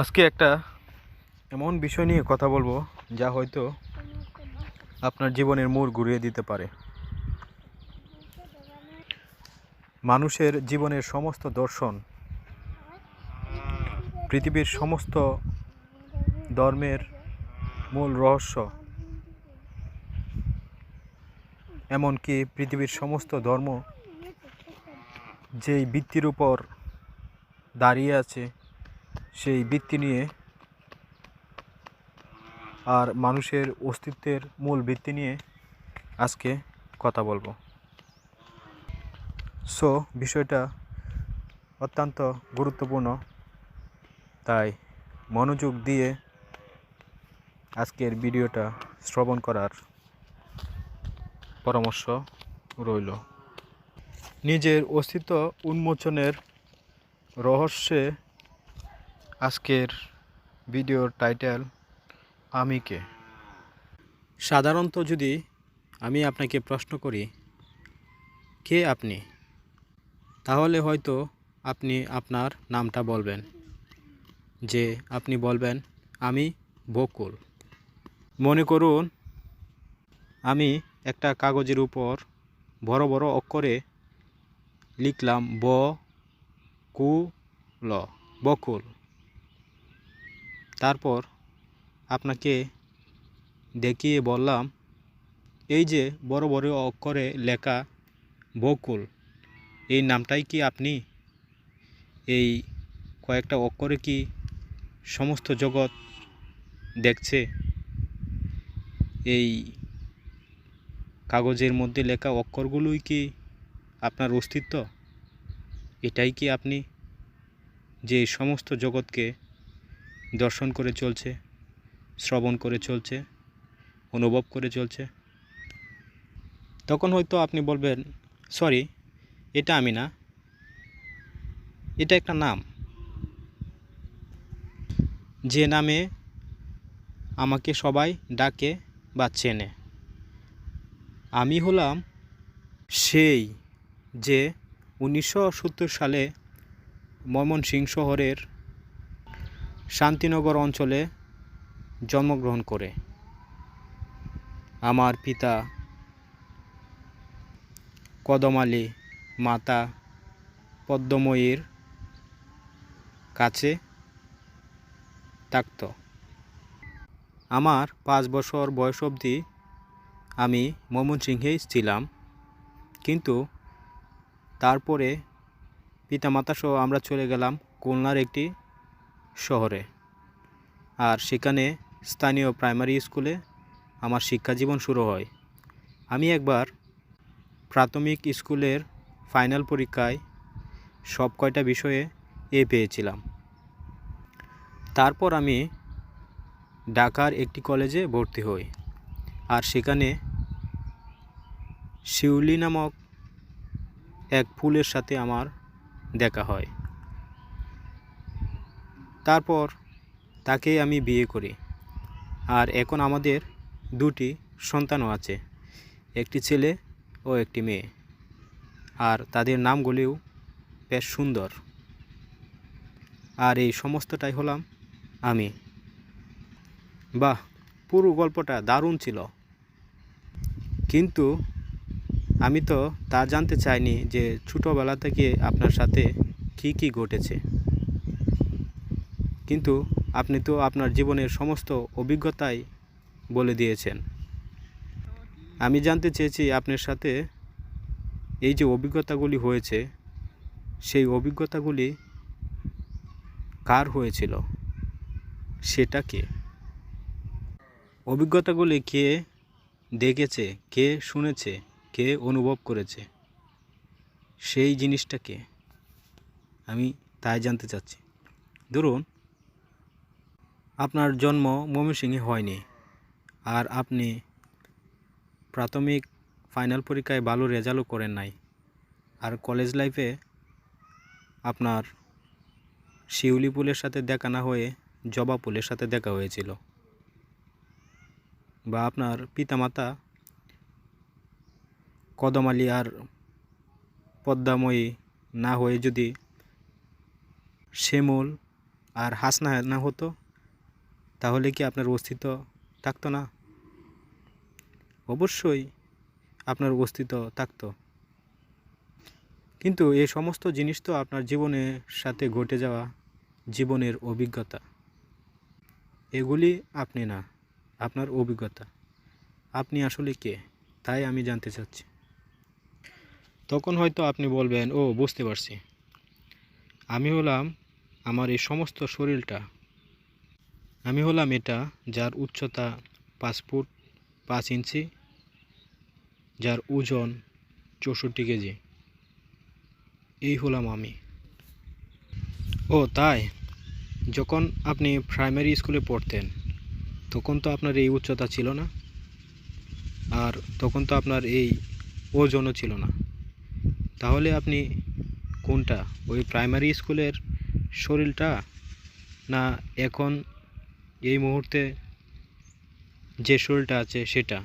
আজকে একটা এমন বিষয় নিয়ে কথা বলব যা হয়তো আপনার জীবনের মোড় ঘুরিয়ে দিতে পারে। মানুষের জীবনের সমস্ত দর্শন, পৃথিবীর সমস্ত ধর্মের মূল রহস্য, এমনকি পৃথিবীর সমস্ত ধর্ম যেই ভিত্তির উপর দাঁড়িয়ে আছে সেই ভিত্তি নিয়ে আর মানুষের অস্তিত্বের মূল ভিত্তি নিয়ে আজকে কথা বলব। সো বিষয়টা অত্যন্ত গুরুত্বপূর্ণ। তাই মনোযোগ দিয়ে আজকের ভিডিওটা শ্রবণ করার পরামর্শ রইল। নিজের অস্তিত্ব উন্মোচনের রহস্যে আজকের ভিডিওর টাইটেল, আমি কে? সাধারণত যদি আমি আপনাকে প্রশ্ন করি, কে আপনি? তাহলে হয়তো আপনি আপনার নামটা বলবেন। যে আপনি বলবেন, আমি বকুল। মনে করুন, আমি একটা কাগজের উপর বড় বড় অক্ষরে লিখলাম ব, কু, ল, বকুল। তারপর আপনাকে দেখিয়ে বললাম, এই যে বড় বড় অক্ষরে লেখা বকুল, এই নামটাই কি আপনি? এই কয়েকটা অক্ষরে কি সমস্ত জগৎ দেখছে? এই কাগজের মধ্যে লেখা অক্ষরগুলোই কি আপনার অস্তিত্ব? এটাই কি আপনি? যে সমস্ত জগৎকে দর্শন করে চলছে, শ্রবণ করে চলছে, অনুভব করে চলছে। তখন হয়তো আপনি বলবেন, সরি, এটা আমি না, এটা একটা নাম। যে নামে আমাকে সবাই ডাকে বা চেনে। আমি হলাম সেই যে উনিশশো সত্তর সালে ময়মনসিংহ শহরের শান্তিনগর অঞ্চলে জন্মগ্রহণ করে। আমার পিতা কদম আলী, মাতা পদ্মময়ীর কাছে থাকত। আমার পাঁচ বছর বয়স অবধি আমি ময়মনসিংহেই ছিলাম। কিন্তু তারপরে পিতামাতা সহ আমরা চলে গেলাম খুলনার একটি শহরে। আর সেখানে স্থানীয় প্রাইমারি স্কুলে আমার শিক্ষা জীবন শুরু হয়। আমি একবার প্রাথমিক স্কুলের ফাইনাল পরীক্ষায় সব কয়টা বিষয়ে এ পেয়েছিলাম। তারপর আমি ঢাকার একটি কলেজে ভর্তি হই। আর সেখানে শিউলি নামক এক ফুলের সাথে আমার দেখা হয়। তারপর তাকে আমি বিয়ে করি। আর এখন আমাদের দুটি সন্তানও আছে, একটি ছেলে ও একটি মেয়ে। আর তাদের নামগুলিও বেশ সুন্দর। আর এই সমস্তটাই হলাম আমি। বাহ, পুরো গল্পটা দারুণ ছিল। কিন্তু আমি তো তা জানতে চাইনি যে ছোটোবেলা থেকে আপনার সাথে কী কী ঘটেছে। কিন্তু আপনি তো আপনার জীবনের সমস্ত অভিজ্ঞতাই বলে দিয়েছেন। আমি জানতে চেয়েছি আপনার সাথে এই যে অভিজ্ঞতাগুলি হয়েছে, সেই অভিজ্ঞতাগুলি কার হয়েছিল? সেটা কে? অভিজ্ঞতাগুলি কে দেখেছে, কে শুনেছে, কে অনুভব করেছে? সেই জিনিসটাকে আমি তাই জানতে চাচ্ছি। ধরুন আপনার জন্ম ময়মনসিংহে হয়নি। আর আপনি প্রাথমিক ফাইনাল পরীক্ষায় ভালো রেজাল্টও করেন নাই। আর কলেজ লাইফে আপনার শিউলি পুলের সাথে দেখা না হয়ে জবা পুলের সাথে দেখা হয়েছিল। বা আপনার পিতামাতা কদমালি আর পদ্মাময়ী না হয়ে যদি শ্যামল আর হাস না না হতো তাহলে কি আপনার অস্তিত্ব থাকতো না? অবশ্যই আপনার অস্তিত্ব থাকতো। কিন্তু এই সমস্ত জিনিস তো আপনার জীবনের সাথে ঘটে যাওয়া জীবনের অভিজ্ঞতা। এগুলি আপনি না, আপনার অভিজ্ঞতা। আপনি আসলে কে? তাই আমি জানতে চাচ্ছি। তখন হয়তো আপনি বলবেন, ও, বুঝতে পারছি। আমি হলাম আমার এই সমস্ত শরীরটা আমি হলাম এটা যার উচ্চতা পাঁচ ফুট পাঁচ ইঞ্চি, যার ওজন চৌষট্টি কেজি। এই হলাম আমি। ও, তাই? যখন আপনি প্রাইমারি স্কুলে পড়তেন, তখন তো আপনার এই উচ্চতা ছিল না, আর তখন তো আপনার এই ওজনও ছিল না। তাহলে আপনি কোনটা? ওই প্রাইমারি স্কুলের শরীরটা, না এখন এই মুহূর্তে যে শরীরটা আছে সেটা।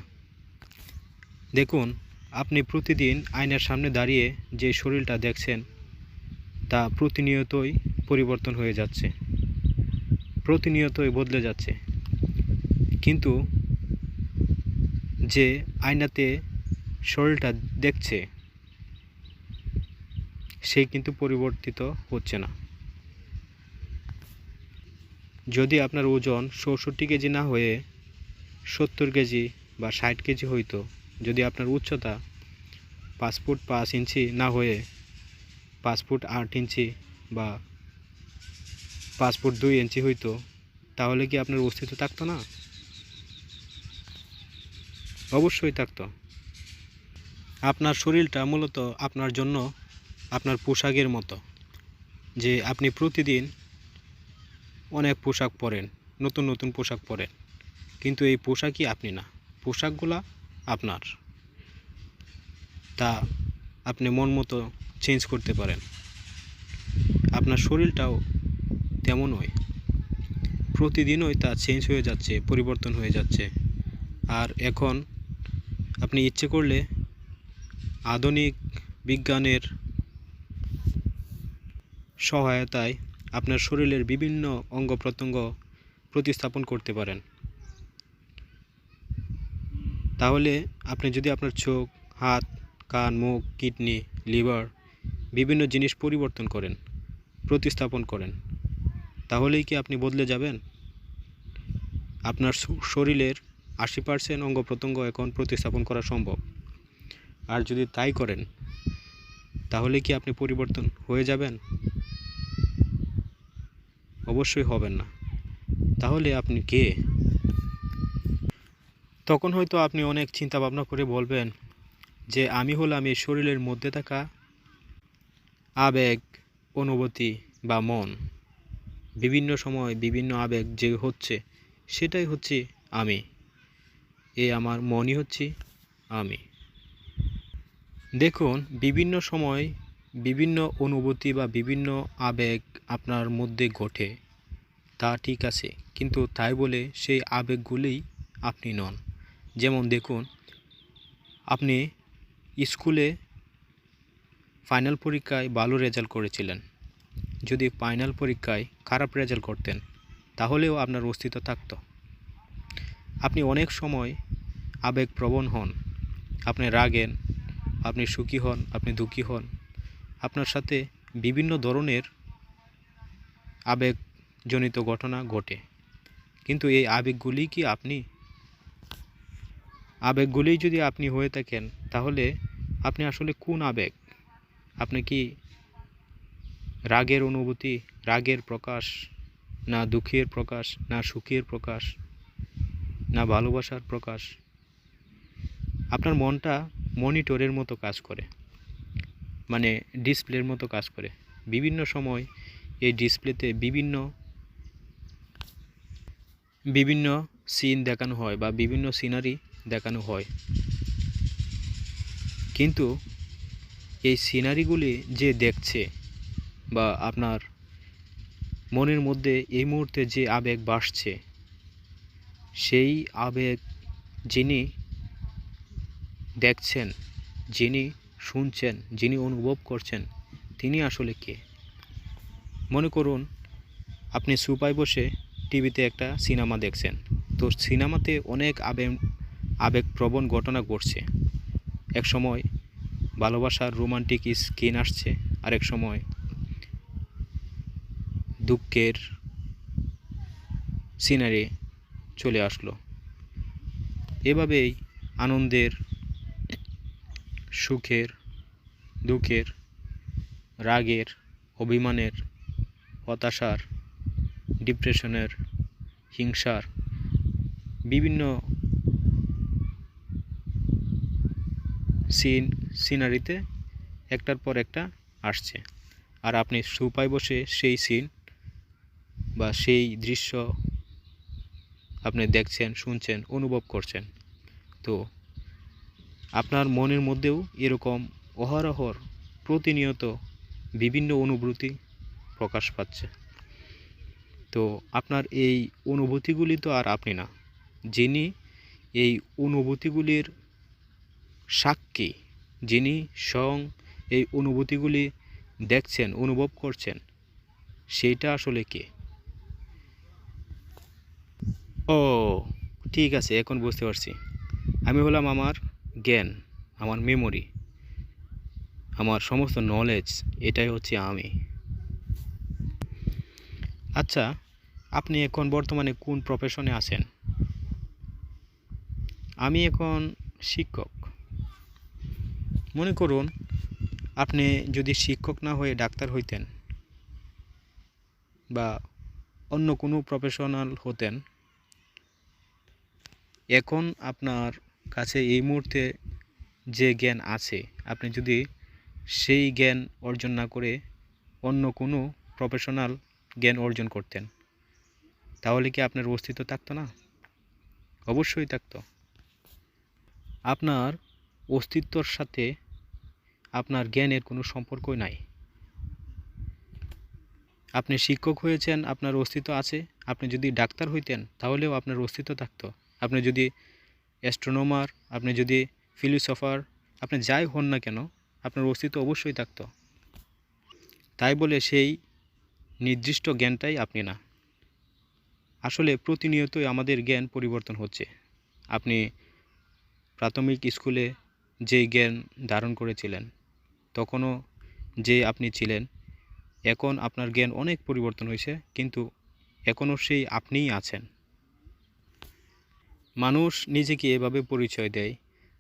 দেখুন, আপনি প্রতিদিন আয়নার সামনে দাঁড়িয়ে যে শরীরটা দেখছেন, তা প্রতিনিয়তই পরিবর্তন হয়ে যাচ্ছে, প্রতিনিয়তই বদলে যাচ্ছে। কিন্তু যে আয়নাতে শরীরটা দেখছে সেই কিন্তু পরিবর্তিত হচ্ছে না। যদি আপনার ওজন চৌষট্টি কেজি না হয়ে সত্তর কেজি বা ষাট কেজি হইতো, যদি আপনার উচ্চতা পাঁচ ফুট পাঁচ ইঞ্চি না হয়ে পাঁচ ফুট আট ইঞ্চি বা পাঁচ ফুট দুই ইঞ্চি হইতো, তাহলে কি আপনার অস্তিত্ব থাকতো না? অবশ্যই থাকতো। আপনার শরীরটা মূলত আপনার জন্য আপনার পোশাকের মতো, যে আপনি প্রতিদিন অনেক পোশাক পরেন, নতুন নতুন পোশাক পরেন। কিন্তু এই পোশাকই আপনি না, পোশাকগুলা আপনার। তা আপনি মন মতো চেঞ্জ করতে পারেন। আপনার শরীরটাও তেমনই প্রতিদিনই তা চেঞ্জ হয়ে যাচ্ছে, পরিবর্তন হয়ে যাচ্ছে। আর এখন আপনি ইচ্ছে করলে আধুনিক বিজ্ঞানের সহায়তায় আপনার শরীরের বিভিন্ন অঙ্গ প্রত্যঙ্গ প্রতিস্থাপন করতে পারেন। তাহলে আপনি যদি আপনার চোখ, হাত, কান, মুখ, কিডনি, লিভার বিভিন্ন জিনিস পরিবর্তন করেন, প্রতিস্থাপন করেন, তাহলেই কি আপনি বদলে যাবেন? আপনার শরীরের আশি পার্সেন্ট অঙ্গ প্রত্যঙ্গ এখন প্রতিস্থাপন করা সম্ভব। আর যদি তাই করেন, তাহলে কি আপনি পরিবর্তন হয়ে যাবেন? অবশ্যই হবেন না। তাহলে আপনি কে? তখন হয়তো আপনি অনেক চিন্তা ভাবনা করে বলবেন যে, আমি হলাম এই শরীরের মধ্যে থাকা আবেগ, অনুভূতি বা মন। বিভিন্ন সময় বিভিন্ন আবেগ যে হচ্ছে, সেটাই হচ্ছে আমি। এ আমার মনই হচ্ছে আমি। দেখুন, বিভিন্ন সময় বিভিন্ন অনুভূতি বা বিভিন্ন আবেগ আপনার মধ্যে ঘটে। তা ঠিক আছে, কিন্তু তাই বলে সেই আবেগগুলিই আপনি নন। যেমন দেখুন, আপনি স্কুলে ফাইনাল পরীক্ষায় ভালো রেজাল্ট করেছিলেন। যদি ফাইনাল পরীক্ষায় খারাপ রেজাল্ট করতেন, তাহলেও আপনার অস্তিত্ব থাকত। আপনি অনেক সময় আবেগপ্রবণ হন। আপনি রাগেন, আপনি সুখী হন, আপনি দুঃখী হন। আপনার সাথে বিভিন্ন ধরনের আবেগজনিত ঘটনা ঘটে। কিন্তু এই আবেগগুলি কি আপনি? আবেগগুলি যদি আপনি হয়ে থাকেন, তাহলে আপনি আসলে কোন আবেগ? আপনি কি রাগের অনুভূতি, রাগের প্রকাশ, না দুঃখের প্রকাশ, না সুখের প্রকাশ, না ভালোবাসার প্রকাশ? আপনার মনটা মনিটরের মতো কাজ করে। মানে ডিসপ্লের মতো কাজ করে। বিভিন্ন সময় এই ডিসপ্লেতে বিভিন্ন বিভিন্ন সিন দেখানো হয় বা বিভিন্ন সিনারি দেখানো হয়। কিন্তু এই সিনারিগুলি যে দেখছে বা আপনার মনের মধ্যে এই মুহূর্তে যে আবেগ বাসছে সেই আবেগ যিনি দেখছেন, যিনি শুনছেন, যিনি অনুভব করছেন, তিনি আসলে কে? মনে করুন, আপনি সুপায় বসে টিভিতে একটা সিনেমা দেখছেন। তো সিনেমাতে অনেক আবেগ আবেগপ্রবণ ঘটনা ঘটছে। এক সময় ভালোবাসার রোমান্টিক স্কিন আসছে, আরেক সময় দুঃখের সিনারি চলে আসলো। এভাবেই আনন্দের, সুখের দুঃখের, রাগের, অভিমানের, হতাশার, ডিপ্রেশনের, হিংসার বিভিন্ন সিন, সিনারিতে একটার পর একটা আসছে। আর আপনি সুপায় বসে সেই সিন বা সেই দৃশ্য আপনি দেখছেন, শুনছেন, অনুভব করছেন। তো আপনার মনের মধ্যেও এরকম অহরহর প্রতিনিয়ত বিভিন্ন অনুভূতি প্রকাশ পাচ্ছে। তো আপনার এই অনুভূতিগুলি তো আর আপনি না, যিনি এই অনুভূতিগুলির সাক্ষী, যিনি স্বয়ং এই অনুভূতিগুলি দেখছেন, অনুভব করছেন, সেইটা আসলে কে? ও, ঠিক আছে, এখন বুঝতে পারছি। আমি হলাম আমার জ্ঞান, আমার মেমোরি আমার সমস্ত নলেজ এটাই হচ্ছে আমি। আচ্ছা আপনি এখন বর্তমানে কোন প্রফেশনে আছেন? আমি এখন শিক্ষক। মনে করুন, আপনি যদি শিক্ষক না হয়ে ডাক্তার হইতেন বা অন্য কোনো প্রফেশনাল হতেন, এখন আপনার কাছে এই মুহূর্তে যে জ্ঞান আছে, আপনি যদি সেই জ্ঞান অর্জন না করে অন্য কোনো প্রফেশনাল জ্ঞান অর্জন করতেন। তাহলে কি আপনার অস্তিত্ব থাকতো না? অবশ্যই থাকত। আপনার অস্তিত্বর সাথে আপনার জ্ঞানের কোনো সম্পর্কই নাই। আপনি শিক্ষক হয়েছেন, আপনার অস্তিত্ব আছে। আপনি যদি ডাক্তার হইতেন, তাহলেও আপনার অস্তিত্ব থাকত। আপনি যদি অ্যাস্ট্রোনমার আপনি যদি ফিলোসফার আপনি যাই হন না কেন আপনার অস্তিত্ব অবশ্যই থাকতো। তাই বলে সেই নির্দিষ্ট জ্ঞানটাই আপনি না। আসলে প্রতিনিয়তই আমাদের জ্ঞান পরিবর্তন হচ্ছে। আপনি প্রাথমিক স্কুলে যেই জ্ঞান ধারণ করেছিলেন, তখনও যে আপনি ছিলেন, এখন আপনার জ্ঞান অনেক পরিবর্তন হয়েছে, কিন্তু এখনও সেই আপনিই আছেন। মানুষ নিজেকে এভাবে পরিচয় দেয়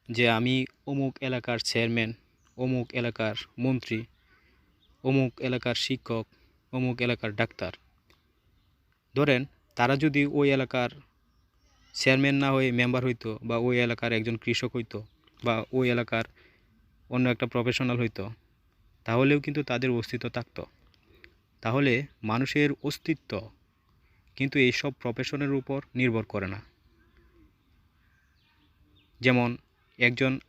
যে, আমি অমুক এলাকার চেয়ারম্যান অমুক এলাকার মন্ত্রী, অমুক এলাকার শিক্ষক, অমুক এলাকার ডাক্তার। ধরেন, তারা যদি ওই এলাকার চেয়ারম্যান না হয়ে মেম্বার হইতো বা ওই এলাকার একজন কৃষক হইতো বা ওই এলাকার অন্য একটা প্রফেশনাল হইতো, তাহলেও কিন্তু তাদের অস্তিত্ব থাকতো। তাহলে মানুষের অস্তিত্ব কিন্তু এইসব প্রফেশনের উপর নির্ভর করে না। যেমন একজন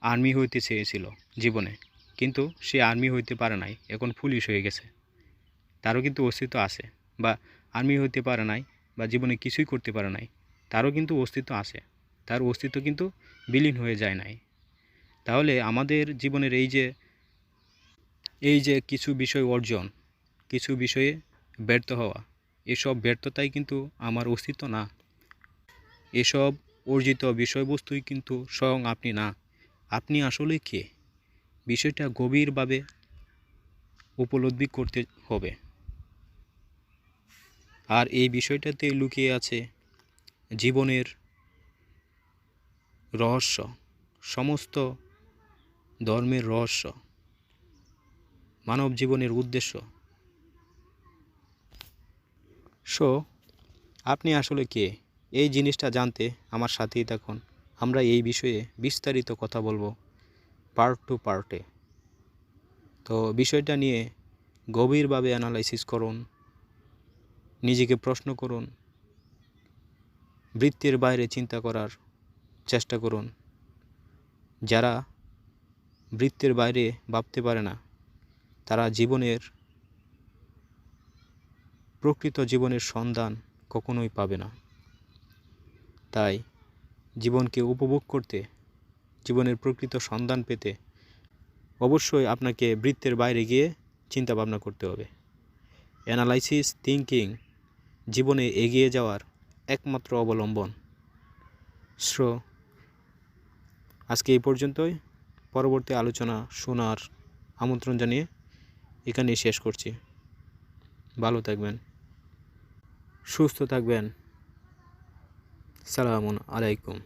আর্মি হইতে চেয়েছিল জীবনে। কিন্তু সে আর্মি হইতে পারে নাই, এখন পুলিশ হয়ে গেছে। তারও কিন্তু অস্তিত্ব আছে, বা আর্মি হইতে পারে নাই, বা জীবনে কিছুই করতে পারে নাই, তারও কিন্তু অস্তিত্ব আছে। তার অস্তিত্ব কিন্তু বিলীন হয়ে যায় নাই। তাহলে আমাদের জীবনের এই যে এই যে কিছু বিষয় অর্জন, কিছু বিষয়ে ব্যর্থ হওয়া, এসব ব্যর্থতাই কিন্তু আমার অস্তিত্ব না। এসব অর্জিত বিষয়বস্তুই কিন্তু স্বয়ং আপনি না। আপনি আসলে কে? বিষয়টা গভীরভাবে উপলব্ধি করতে হবে। আর এই বিষয়টাতে লুকিয়ে আছে জীবনের রহস্য, সমস্ত ধর্মের রহস্য, মানব জীবনের উদ্দেশ্য। সো, আপনি আসলে কে? এই জিনিসটা জানতে আমার সাথেই থাকুন। আমরা এই বিষয়ে বিস্তারিত কথা বলব। পার্ট টু পার্টে তো বিষয়টা নিয়ে গভীরভাবে অ্যানালাইসিস করুন, নিজেকে প্রশ্ন করুন, বৃত্তের বাইরে চিন্তা করার চেষ্টা করুন। যারা বৃত্তের বাইরে ভাবতে পারে না, তারা জীবনের, প্রকৃত জীবনের সন্ধান কখনোই পাবে না। তাই জীবনকে উপভোগ করতে জীবনের প্রকৃত সন্ধান পেতে অবশ্যই আপনাকে বৃত্তের বাইরে গিয়ে চিন্তা ভাবনা করতে হবে। অ্যানালাইসিস থিঙ্কিং জীবনে এগিয়ে যাওয়ার একমাত্র অবলম্বন। সো আজকে এই পর্যন্তই। পরবর্তী আলোচনা, শোনার আমন্ত্রণ জানিয়ে এখানেই শেষ করছি। ভালো থাকবেন, সুস্থ থাকবেন। সালামুন আলাইকুম।